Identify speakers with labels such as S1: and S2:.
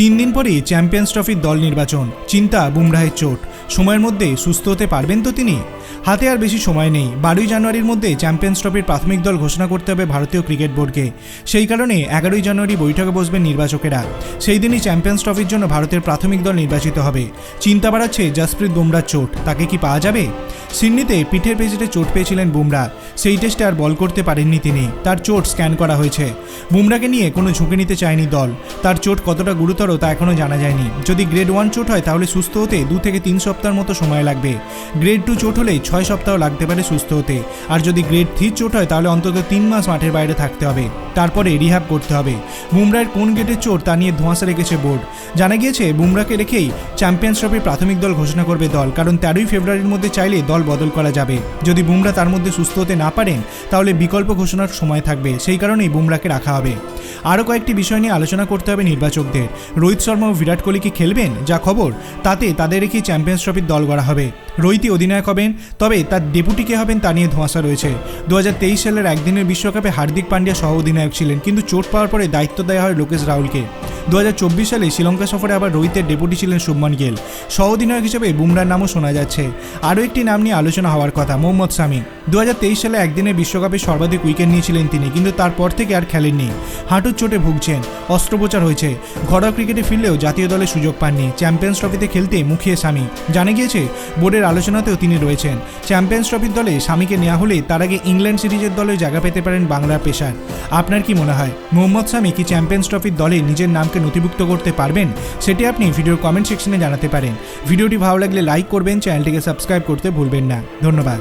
S1: তিন দিন পরেই চ্যাম্পিয়ন্স ট্রফির দল নির্বাচন। চিন্তা বুমরাহের চোট। সময়ের মধ্যে সুস্থ হতে পারবেন তো তিনি? হাতে আর বেশি সময় নেই। বারোই জানুয়ারির মধ্যে চ্যাম্পিয়ন্স ট্রফির প্রাথমিক দল ঘোষণা করতে হবে ভারতীয় ক্রিকেট বোর্ডকে। সেই কারণে এগারোই জানুয়ারি বৈঠকে বসবেন নির্বাচকেরা। সেই দিনই চ্যাম্পিয়ন্স ট্রফির জন্য ভারতের প্রাথমিক দল নির্বাচিত হবে। চিন্তা বাড়াচ্ছে জসপ্রীত বুমরার চোট। তাকে কি পাওয়া যাবে? সিডনিতে পিঠের পেজিটে চোট পেয়েছিলেন বুমরা। সেই টেস্টে আর বল করতে পারেননি তিনি। তার চোট স্ক্যান করা হয়েছে। বুমরাকে নিয়ে কোনো ঝুঁকি নিতে চায়নি দল। তার চোট কতটা গুরুতর তা এখনও জানা যায়নি। যদি গ্রেড ওয়ান চোট হয় তাহলে সুস্থ হতে দু থেকে তিন সপ্তাহের মতো সময় লাগবে। গ্রেড টু চোট হলে ছয় সপ্তাহ লাগতে পারে সুস্থ হতে। আর যদি গ্রেড থ্রি চোট হয় তাহলে অন্তত তিন মাস মাঠের বাইরে থাকতে হবে। তারপরে রিহ্যাব করতে হবে। বুমরার কোন গেটের চোর তা নিয়ে ধোঁয়াশা রেখেছে বোর্ড। জানা গিয়েছে বুমরাকে রেখেই চ্যাম্পিয়ন্স ট্রফির প্রাথমিক দল ঘোষণা করবে দল, কারণ তেরোই ফেব্রুয়ারির মধ্যে চাইলে দল বদল করা যাবে। যদি বুমরা তার মধ্যে সুস্থ হতে না পারেন, তাহলে বিকল্প ঘোষণার সময় থাকবে। সেই কারণেই বুমরাকে রাখা হবে। আরও কয়েকটি বিষয় নিয়ে আলোচনা করতে হবে নির্বাচকদের। রোহিত শর্মা ও বিরাট কোহলি কি খেলবেন? যা খবর, তাতে তাদের রেখেই চ্যাম্পিয়ন্স ট্রফির দল গড়া হবে? রোহিতই অধিনায়ক হবেন, তবে তার ডেপুটি কে হবেন তা নিয়ে ধোঁয়াশা রয়েছে। দু হাজার তেইশ সালের একদিনের বিশ্বকাপে হার্দিক পান্ডিয়া সহ অধিনায়ক ছিলেন, কিন্তু চোট পাওয়ার পরে দায়িত্ব দেওয়া হয় লোকেশ রাহুলকে। দু হাজার চব্বিশ সালে শ্রীলঙ্কা সফরে আবার রোহিতের ডেপুটি ছিলেন শুভমান গেল। সহ অধিনায়ক হিসেবে বুমরার নামও শোনা যাচ্ছে। আরও একটি নাম নিয়ে আলোচনা হওয়ার কথা, মোহাম্মদ সামি দু হাজার তেইশ সালে একদিনের বিশ্বকাপে সর্বাধিক উইকেট নিয়েছিলেন তিনি, কিন্তু তারপর থেকে আর খেলেননি। হাঁটুর চোটে ভুগছেন, অস্ত্রোপচার হয়েছে। ঘরোয়া ক্রিকেটে ফিরলেও জাতীয় দলে সুযোগ পাননি। চ্যাম্পিয়ন্স ট্রফিতে খেলতে মুখিয়ে স্বামী জানা গিয়েছে, বোর্ডের আলোচনাতেও তিনি রয়েছেন। চ্যাম্পিয়ন্স ট্রফির দলে স্বামীকে নেওয়া হলে তার আগে ইংল্যান্ড সিরিজের দলে জায়গা পেতে পারেন বাংলার পেশার। আপনার কি মনে হয়, মোহাম্মদ স্বামী কি চ্যাম্পিয়ন্স ট্রফির দলে নিজের নামকে নথিভুক্ত করতে পারবেন, সেটি আপনি ভিডিওর কমেন্ট সেকশনে জানাতে পারেন। ভিডিওটি ভালো লাগলে লাইক করবেন চ্যানেলটিকে সাবস্ক্রাইব করতে ভুলবেন না। ধন্যবাদ।